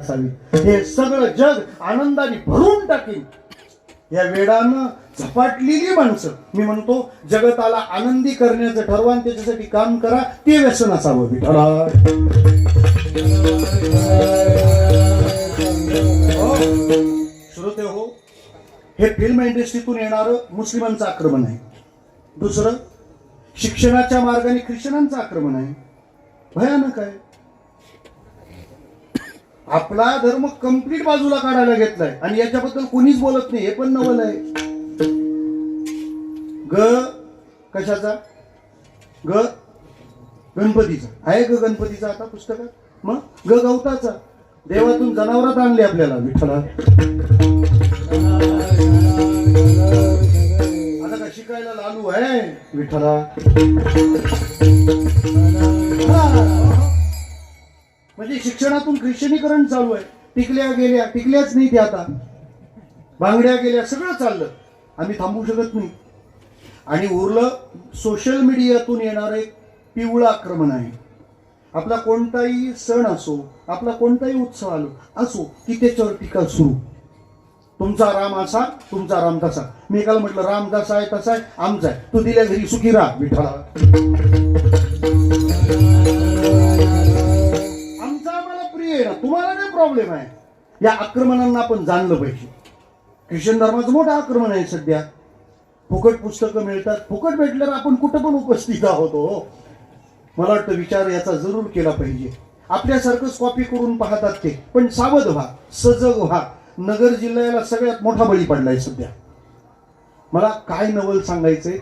असावी. हे सगळं जग आनंदाने भरून टाकेल या वेडानं झपाटलेली माणसं मी म्हणतो जगताला आनंदी करण्याचं ठरवा आणि त्याच्यासाठी काम करा ते व्यसन असावं विठ्ठला हो? श्रोते हो हे फिल्म इंडस्ट्रीतून येणारं मुस्लिमांचं आक्रमण आहे. दुसरं शिक्षणाच्या मार्गाने ख्रिश्चनांचं आक्रमण आहे. भयानक आहे. आपला धर्म कंप्लीट बाजूला काढायला घेतलाय. आणि याच्याबद्दल कोणीच बोलत नाही हे पण नवल आहे. ग कशाचा? ग गणपतीचा. आहे ग गणपतीचा आता पुस्तकात? मग? ग गवताचा. देवातून जनावरात आणले आपल्याला विठ्ठला. आता का शिकायला लालू आहे विठ्ठला? म्हणजे शिक्षणातून ख्रिश्चनीकरण चालू आहे. टिकल्या गेल्या टिकल्याच नाही त्या आता. बांगड्या गेल्या सगळं चाललं. आम्ही थांबू शकत नाही. आणि उरलं सोशल मीडियातून येणार एक पिवळं आक्रमण आहे. आपला कोणताही सण असो आपला कोणताही उत्सव आलो असो की त्याच्यावर टीका सुरू. तुमचा राम असा तुमचा राम तसा. मी काल म्हटलं राम जसा आहे तसा आहे आमचा आहे. तू दिल्या घरी सुखी राहा विठ्ठला येणार तुम्हाला काय प्रॉब्लेम आहे. या आक्रमणांना आपण जाणलं पाहिजे. ख्रिश्चन धर्माचं मोठं आक्रमण आहे सध्या. फुकट पुस्तकं मिळतात. फुकट भेटल्यावर आपण कुठं पण उपस्थित आहोत हो. मला वाटतं विचार याचा जरूर केला पाहिजे. आपल्यासारखंच कॉपी करून पाहतात ते. पण सावध व्हा सजग व्हा. नगर जिल्ह्याला सगळ्यात मोठा बळी पडलाय सध्या. मला काय नवल सांगायचंय?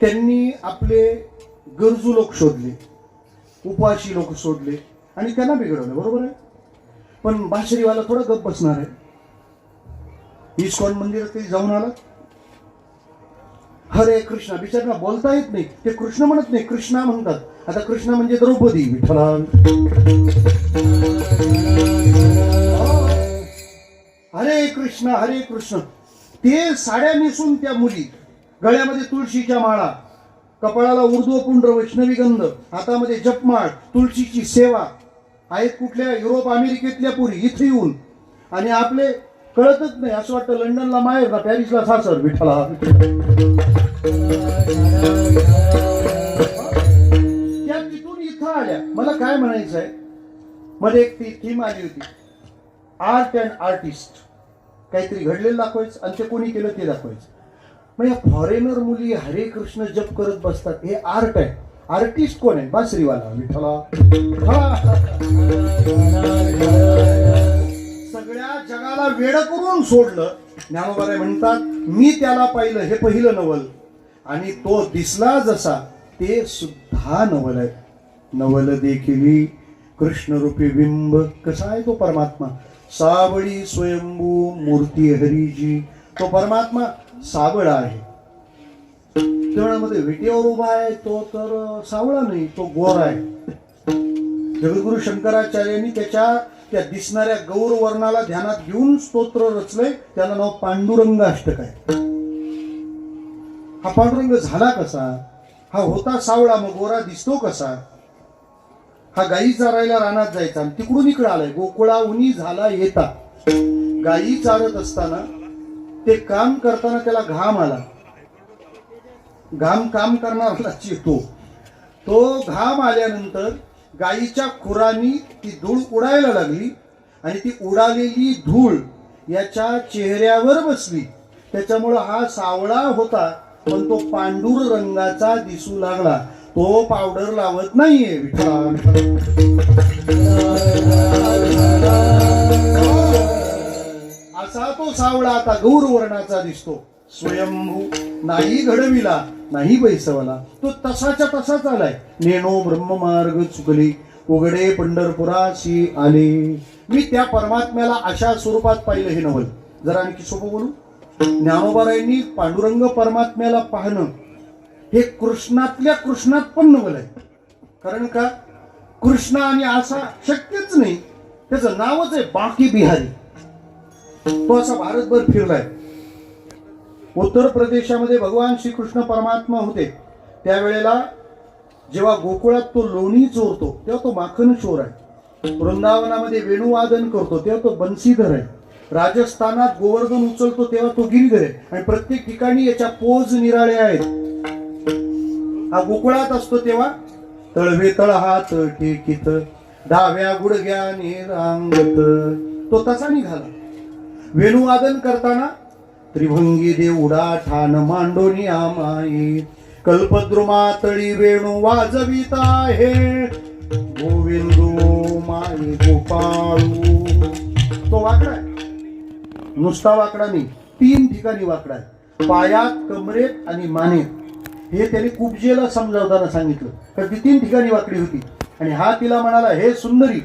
त्यांनी आपले गरजू लोक शोधले. उपवाशी लोक शोधले. आणि त्यांना बिघडवलं बरोबर आहे? पण बाशरीवाला थोडा गप बसणार आहे. इस्कॉन मंदिरात ते जाऊन आला. हरे कृष्णा बिचारा बोलता येत नाही. ते कृष्ण म्हणत नाही कृष्णा म्हणतात. आता कृष्णा म्हणजे द्रौपदी विठ्ठला हरे कृष्ण हरे कृष्ण. ते साड्या नेसून त्या मुली गळ्यामध्ये तुळशीच्या माळा कपाळाला उर्ध्व पुंड्र वैष्णवी गंध हातामध्ये जपमाळ तुळशीची सेवा आहेत कुठल्या? युरोप अमेरिकेतल्या पुरी इथे येऊन. आणि आपले कळतच नाही असं वाटतं लंडनला माहेर ना पॅरिसला सासर विठ्ठला. त्या तिथून इथं आल्या. मला काय म्हणायचं आहे मध्ये एक ती थीम आली होती. आर्ट अँड आर्टिस्ट काहीतरी घडलेलं दाखवायचं आणि ते कोणी केलं ते दाखवायचं. मग या फॉरेनर मुली हरे कृष्ण जप करत बसतात. हे आर्ट आहे. आर्टिस्ट कोण आहे? बासरीवाला विठ्ठला. सगळ्या जगाला वेड करून सोडलं. ज्ञानोबाराय म्हणतात मी त्याला पाहिलं हे पहिलं नवल. आणि तो दिसला जसा ते सुद्धा नवल आहे नवल देखील कृष्णरूपी बिंब. कसा आहे तो परमात्मा? सावळी स्वयंभू मूर्ती हरीजी. तो परमात्मा सावळा आहे. तेवढ्यामध्ये विटेवर उभा आहे तो तर सावळा नाही तो गोर आहे. जगद्गुरु शंकराचार्यांनी त्याच्या त्या दिसणाऱ्या गौर वर्णाला ध्यानात घेऊन स्तोत्र रचलंय त्याला नाव पांडुरंग अष्टक आहे. हा पांडुरंग झाला कसा? हा होता सावळा मग गोरा दिसतो कसा? हा गाई चारायला रानात जायचा आणि तिकडून इकडे आलाय गोकुळा उनी झाला येता. गाई चारत असताना ते काम करताना त्याला घाम आला. घाम काम करणारा येतो तो. घाम आल्यानंतर गायीच्या खुरानी ती धूळ उडायला लागली आणि ती उडालेली धूळ याच्या चेहऱ्यावर बसली. त्याच्यामुळं हा सावळा होता पण तो पांढूर रंगाचा दिसू लागला. तो पावडर लावत नाहीये विठ्ठला. असा तो सावळा आता गौर वर्णाचा दिसतो. स्वयंभू नाही घडविला. नाही बैसवला तो तसाच्या तसाच आलाय. नेनो ब्रह्ममार्ग चुकले. उघडे पंढरपुराशी आले. मी त्या परमात्म्याला अशा स्वरूपात पाहिलं हे नवल. जरा आणखी सोपं बोलू? ज्ञानोबारायांनी पांडुरंग परमात्म्याला पाहणं हे कृष्णातल्या कृष्णात पण नवल आहे. कारण का? कृष्ण आणि असा शक्यच नाही. त्याचं नावच आहे बाकी बिहारी. तो असा भारतभर फिरलाय. उत्तर प्रदेशामध्ये भगवान श्रीकृष्ण परमात्मा होते. त्यावेळेला जेव्हा गोकुळात तो लोणी चोरतो तेव्हा तो माखन चोर आहे. वृंदावनामध्ये वेणुवादन करतो तेव्हा तो बन्सीधर आहे. राजस्थानात गोवर्धन उचलतो तेव्हा तो गिरीधर आहे. आणि प्रत्येक ठिकाणी याच्या पोज निराळे आहेत. हा गोकुळात असतो तेव्हा तळवे तळ हात टेकीत डाव्या गुडघ्याने रांगत. तो तसा निघाला. वेणुवादन करताना त्रिभंगी देवडा ठाण मांडोनी आमाई कल्पद्रुमातळी वेणू वाजवित आहे. गोविंदो माई गोपाळू. तो वाकडा आहे. नुसता वाकडा नाही. तीन ठिकाणी वाकडा आहे. पायात कमरेत आणि मानेत. हे त्याने कुबजेला समजावताना सांगितलं. तर ती तीन ठिकाणी वाकडी होती. आणि हा तिला म्हणाला हे सुंदरी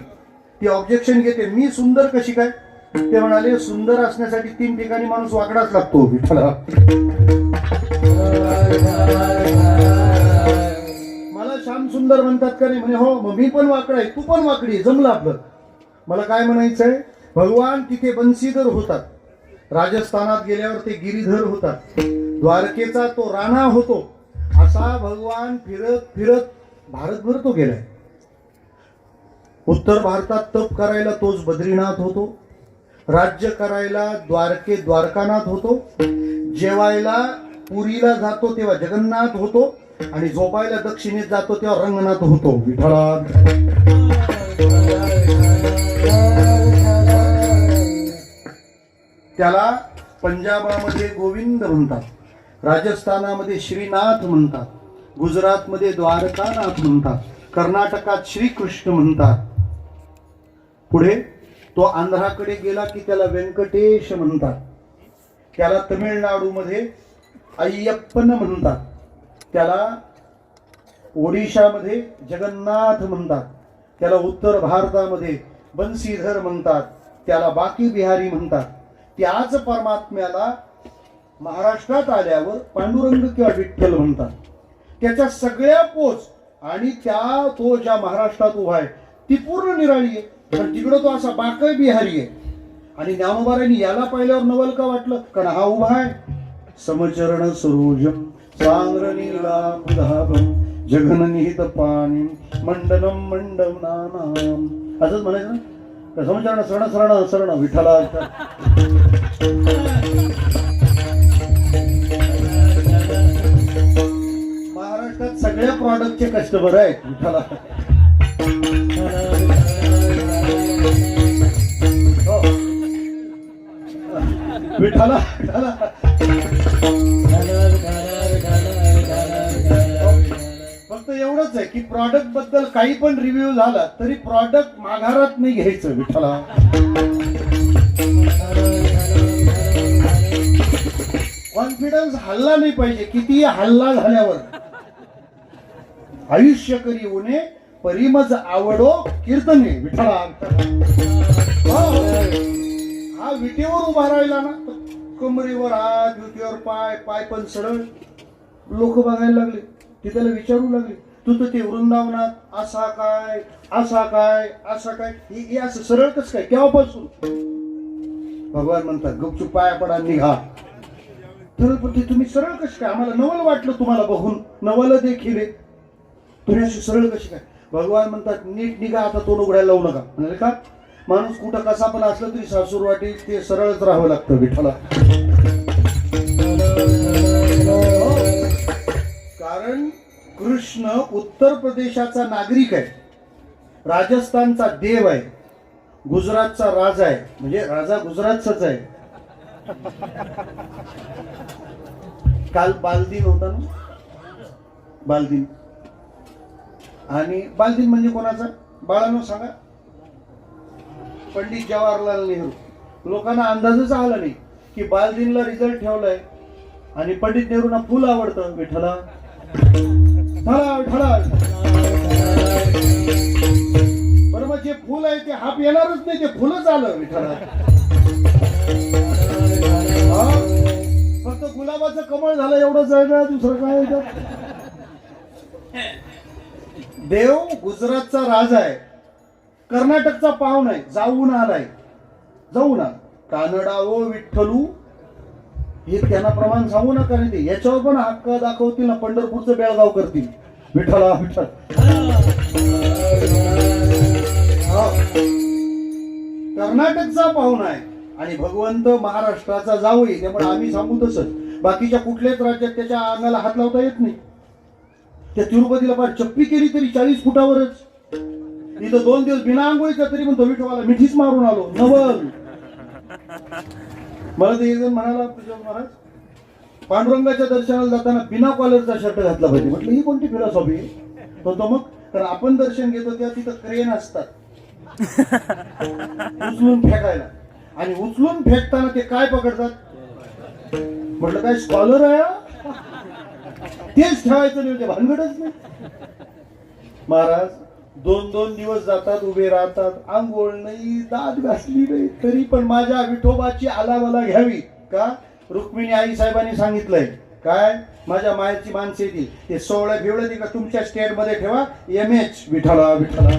ती ऑब्जेक्शन घेते. मी सुंदर कशी काय? ते म्हणाले सुंदर असण्यासाठी तीन ठिकाणी माणूस वाकडाच लागतो. विठ्ठला मला श्याम सुंदर म्हणतात का नाही? म्हणे हो मग मी पण वाकडा आहे तू पण वाकडी जमलं आपलं. मला काय म्हणायचंय? भगवान तिथे बन्सीधर होतात. राजस्थानात गेल्यावर ते गिरीधर होतात. द्वारकेचा तो राणा होतो. असा भगवान फिरत फिरत भारतभर तो गेलाय. उत्तर भारतात तप करायला तोच बद्रीनाथ होतो. राज्य करायला द्वारके द्वारकानाथ होतो जेवायला पुरीला जातो तेव्हा जगन्नाथ होतो आणि झोपायला दक्षिणेत जातो तेव्हा रंगनाथ होतो. विठळा त्याला पंजाबामध्ये गोविंद म्हणतात राजस्थानामध्ये श्रीनाथ म्हणतात गुजरातमध्ये द्वारकानाथ म्हणतात कर्नाटकात श्रीकृष्ण म्हणतात. पुढे तो आंध्राकडे गेला की त्याला व्यंकटेश म्हणतात. त्याला तमिळनाडूमध्ये अय्यप्पन म्हणतात. त्याला ओडिशामध्ये जगन्नाथ म्हणतात. त्याला उत्तर भारतामध्ये बन्सीधर म्हणतात. त्याला बाकी बिहारी म्हणतात. त्याच परमात्म्याला महाराष्ट्रात आल्यावर पांडुरंग किंवा विठ्ठल म्हणतात. त्याच्या सगळ्या पोच आणि त्या तो ज्या महाराष्ट्रात उभा आहे ती पूर्ण निराळी आहे. पण तिकडं तो असा बाकय बिहारी आहे. आणि ज्ञानोबारांनी याला पाहिल्यावर नवल का वाटलं? कारण हा उभा आहे. समचरण सरोजम सांद्र जगननिहित निहित पाणी मंडनम मंडनानाम असंच म्हणायचं ना? समचरण सरण सरण सरण विठ्ठला महाराष्ट्रात सगळ्या प्रॉडक्टचे कस्टमर आहेत विठ्ठला विठ्ठला विठ्ठला फक्त एवढंच आहे की प्रॉडक्टबद्दल काही पण रिव्ह्यू झाला तरी प्रॉडक्ट माघारात नाही घ्यायचं विठाला कॉन्फिडन्स हल्ला नाही पाहिजे किती हल्ला झाल्यावर. आयुष्य करी उणे परिमज आवडो कीर्तने विठाला हा विटेवर उभा राहिला ना कमरेवर हात विटेवर पाय पाय पण सरळ लोक बघायला लागले ते त्याला विचारू लागले तू तर ते वृंदावनात असा काय असा काय असा काय हे असं सरळ कस काय? केव्हापासून? भगवान म्हणतात गपचूप पाया पडा निघा. तर पण ते तुम्ही सरळ कसे काय? आम्हाला नवल वाटलं तुम्हाला बघून नवल देखील तुम्ही असे सरळ कशी काय? भगवान म्हणतात नीट निघा आता तोंड उघडायला लावू नका. म्हणाले का? माणूस कुठं कसा पण असलं तरी सासूर वाटी ते सरळच राहावं लागतं विठ्ठला. हो. कारण कृष्ण उत्तर प्रदेशाचा नागरिक आहे. राजस्थानचा देव आहे. गुजरातचा राजा आहे. म्हणजे राजा गुजरातचाच आहे. काल बालदिन होता ना? बालदिन. आणि बालदिन म्हणजे कोणाचा? बाळानो सांगा. पंडित जवाहरलाल नेहरू. लोकांना अंदाजच आला नाही की बालदिनला रिझल्ट ठेवलाय आणि पंडित नेहरूंना फुल आवडतं विठ्ठला. ठळा ठळा बरं मग जे फुल आहे ते हाप येणारच नाही ते फुलच आलं विठ्ठला. फक्त गुलाबाचं कमळ झालं एवढंच आहे ना दुसरं काय आहे देव गुजरातचा राजा आहे. कर्नाटकचा पाहुण आहे जाऊन आलाय. जाऊ ना. कानडा ओ विठ्ठलू हे त्यांना प्रमाण सांगू नका कारण ते. याच्यावर पण हक्क दाखवतील ना पंढरपूरचं बेळगाव करतील. विठ्ठला विठ्ठल. हा. कर्नाटकचा पाहुणा आहे आणि भगवंत महाराष्ट्राचा जावई त्यामुळे आम्ही सांगू तसंच. बाकीच्या कुठल्याच राज्यात त्याच्या अंगाला हात लावता येत नाही. त्या तिरुपतीला फार चप्पी केली तरी चाळीस फुटावरच. इथं दोन दिवस बिना आंघोळीचा तरी म्हणतो विठोबाला मिठीच मारून आलो. नवल. मला ते एक जण म्हणाला तुझ्या महाराज पांडुरंगाच्या दर्शनाला जाताना बिना कॉलरचा शर्ट घातला पाहिजे. म्हटलं ही कोणती फिलॉसॉफी तो तो मग तर आपण दर्शन घेतो तेव्हा तिथं क्रेन असतात. उचलून फेकायला. आणि उचलून फेकताना ते काय पकडतात? म्हटलं काय स्कॉलर आहे तेच ठेवायचं नाही म्हणजे भानगडच नाही. महाराज दोन दोन दिवस जातात उभे राहतात. आंघोळ नाही दात घासली नाही तरी पण माझ्या विठोबाची आलावाला घ्यावी. का? रुक्मिणी आई साहेबांनी सांगितलंय. काय? माझ्या मायाची माणसे येतील ते. सोहळ्या बिवळ्या ती का? तुमच्या स्टेटमध्ये ठेवा. एम एच विठाला विठाला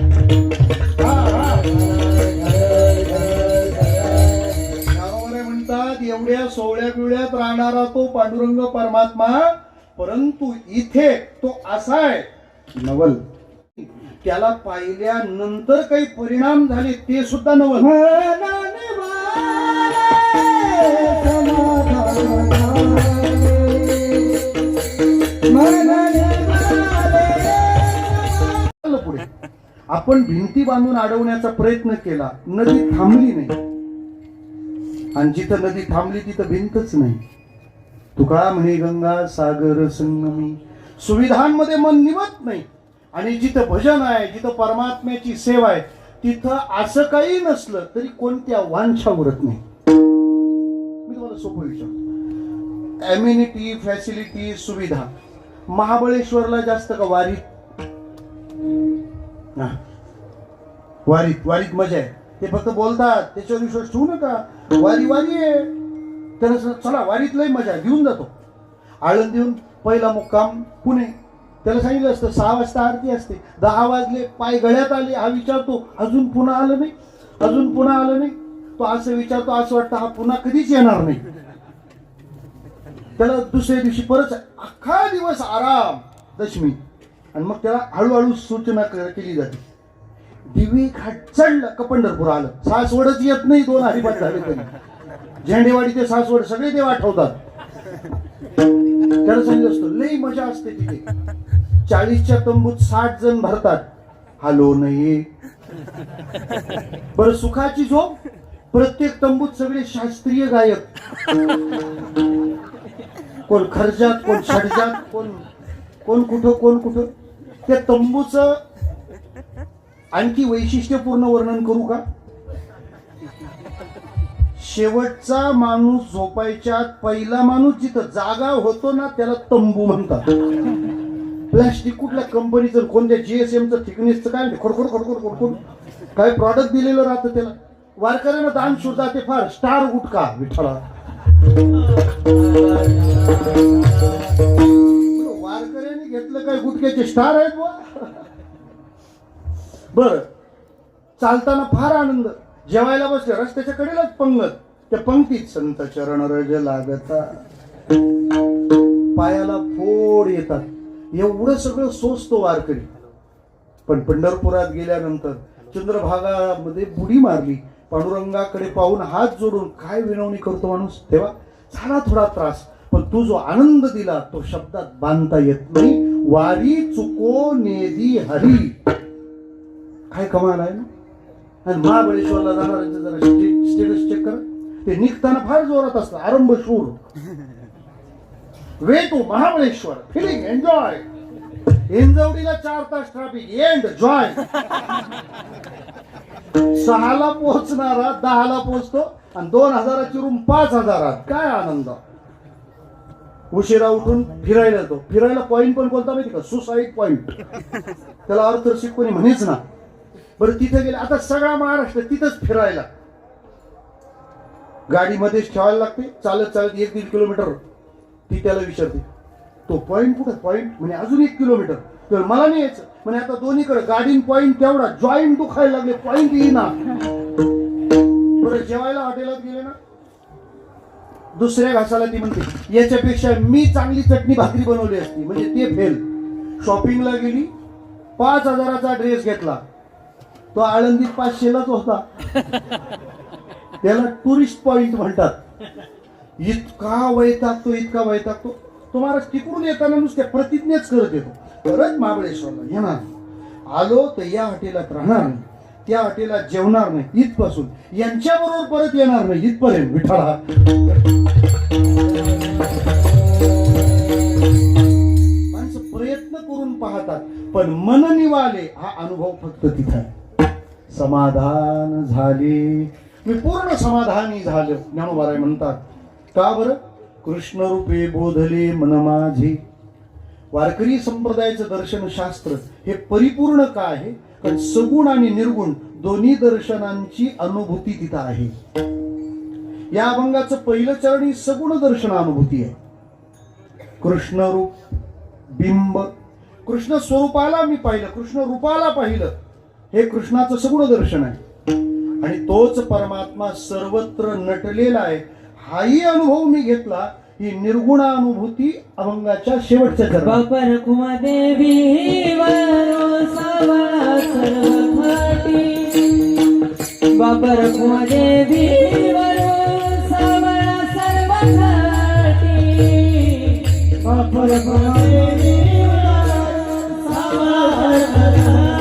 म्हणतात एवढ्या सोहळ्या बिवळ्यात राहणारा तो पांडुरंग परमात्मा परंतु इथे तो असा आहे. नवल. त्याला पाहिल्यानंतर काही परिणाम झाले ते सुद्धा नवल पुढे. आपण भिंती बांधून अडवण्याचा प्रयत्न केला नदी थांबली नाही. आणि जिथं नदी थांबली तिथं भिंतच नाही. तुकाळा म्हणे गंगा सागर संगमी. सुविधांमध्ये मन निवत नाही. आणि जिथं भजन आहे जिथं परमात्म्याची सेवा आहे तिथं असं काही नसलं तरी कोणत्या वांछा उरत नाही. मी तुम्हाला सोपं विचारतो. अम्युनिटी फॅसिलिटी सुविधा. महाबळेश्वरला जास्त का वारीत? वारीत वारीत मजा आहे. ते फक्त बोलतात त्याच्यावर विश्वास ठेवू नका. वारी वारी आहे. तर चला वारीत लय मजा आहे, घेऊन जातो. आळंदीहून पहिला मुक्काम पुणे. त्याला सांगितलं असतं सहा वाजता आरती असते. दहा वाजले पाय गळ्यात आले हा विचारतो अजून पुन्हा आलं नाही? अजून पुन्हा आलं नाही? तो असं विचारतो असं वाटतं हा पुन्हा कधीच येणार नाही? त्याला दुसऱ्या दिवशी परत अख्खा दिवस आराम दशमी. आणि मग त्याला हळूहळू सूचना केली जाते. दिवी घाट चढलं का पंढरपूर आलं. सासवडच येत नाही दोन हरिपाठ झाले तरी. झेंडेवाडीचे सासवड सगळे देव आठवतात. त्याला सांगितलं असतं लई मजा असते तिथे. चाळीसच्या तंबूत साठ जण भरतात. हॅलो नाही बर सुखाची झोप? प्रत्येक तंबूत सगळे शास्त्रीय गायक. कोण खर्जात कोण षडजात कोण कोण कुठं कोण कुठं? त्या तंबूचं आणखी वैशिष्ट्यपूर्ण वर्णन करू का? शेवटचा माणूस झोपायच्या पहिला माणूस जिथं जागा होतो ना त्याला तंबू म्हणतात. प्लास्टिक कुठल्या कंपनीचं कोणत्या जीएसएमचं थिकनेसचं काय म्हणते खडखड खडखड खडखड काय प्रॉडक्ट दिलेलं राहतं त्याला? वारकऱ्यांना दान सुद्धा ते फार स्टार गुटका विठ्ठला. वारकऱ्यांनी घेतलं काय गुटक्याचे स्टार आहेत बर चालताना फार आनंद. जेवायला बसले रस्त्याच्या कडेलाच पंगत. त्या पंक्तीत संत चरण रज लागता. पायाला फोड येतात. एवढं सगळं सोसतो वारकरी. पण पंढरपुरात गेल्यानंतर चंद्रभागामध्ये बुडी मारली. पांडुरंगाकडे पाहून हात जोडून काय विनवणी करतो माणूस? तेव्हा झाला थोडा त्रास पण तू जो आनंद दिला तो शब्दात बांधता येत नाही. वारी चुको नेदी हरी. काय कमाल आहे ना? आणि महाबळेश्वरला जाणाऱ्यांचं जरा स्टेटस चेक कर. ते निघताना फार जोरात असतं. आरंभ शूर way to Mahabaleshwar feeling enjoy हिंजवडीला चार तास ट्रॅफिक एंड जॉय सहाला पोहोचणारा दहाला पोहोचतो आणि दोन हजाराची रूम पाच हजारात. काय आनंद. उशिरा उठून फिरायला येतो. फिरायला पॉईंट पण बोलता माहिती का? सुसाईड पॉईंट त्याला अर्थ कोणी म्हणेच ना. बरं तिथे गेले. आता सगळा महाराष्ट्र तिथंच फिरायला. गाडीमध्येच ठेवायला लागते. चालत चालत एक दीड किलोमीटर ती त्याला विचारते. तो पॉईंट कुठं? पॉईंट म्हणजे अजून एक किलोमीटर तर मला नाही यायचं. म्हणजे आता दोन्हीकडे गाडीन पॉईंट तेवढा. जॉईंट दुखायला लागले. पॉईंट येईना बरं जेवायला हॉटेलात गेले ना? दुसऱ्या घासाला ती म्हणते याच्यापेक्षा मी चांगली चटणी भाकरी बनवली असती. म्हणजे ते फेल. शॉपिंगला गेली. पाच हजाराचा ड्रेस घेतला. तो आळंदीत पाचशेलाच होता. त्याला टुरिस्ट पॉइंट म्हणतात. इतका वैतागतो इतका वैतागतो तो महाराज तिकडून येताना नुसत्या प्रतिज्ञाच करत येतो. परत महाबळेश्वरला येणार आलो तर या हॉटेलात राहणार नाही. त्या हॉटेलात जेवणार नाही. इथपासून. यांच्याबरोबर परत येणार नाही. इथपर्यंत विठाळा माणसं प्रयत्न करून पाहतात पण मन निवाले हा अनुभव फक्त तिथं आहे. समाधान झाले. मी पूर्ण समाधानी झालं ज्ञानोबाराय म्हणतात. का बरं? कृष्ण रूपे बोधले मन माझे. वारकरी संप्रदायाचं दर्शन शास्त्र हे परिपूर्ण का आहे? कारण सगुण आणि निर्गुण दोन्ही दर्शनांची अनुभूती तिथं आहे. या अभंगाचं पहिलं चरण ही सगुण दर्शन अनुभूती आहे. कृष्ण रूप बिंब. कृष्ण स्वरूपाला मी पाहिलं कृष्ण रूपाला पाहिलं. हे कृष्णाचं सगुण दर्शन आहे. आणि तोच परमात्मा सर्वत्र नटलेला आहे. हाही अनुभव मी घेतला ही निर्गुण अनुभूती अभंगाच्या शेवटच्या चरणात. बापर कुमादेवी वरो सर्व घाटी बापर कुमादेवी सर्व बापर कुमादेवी सर्व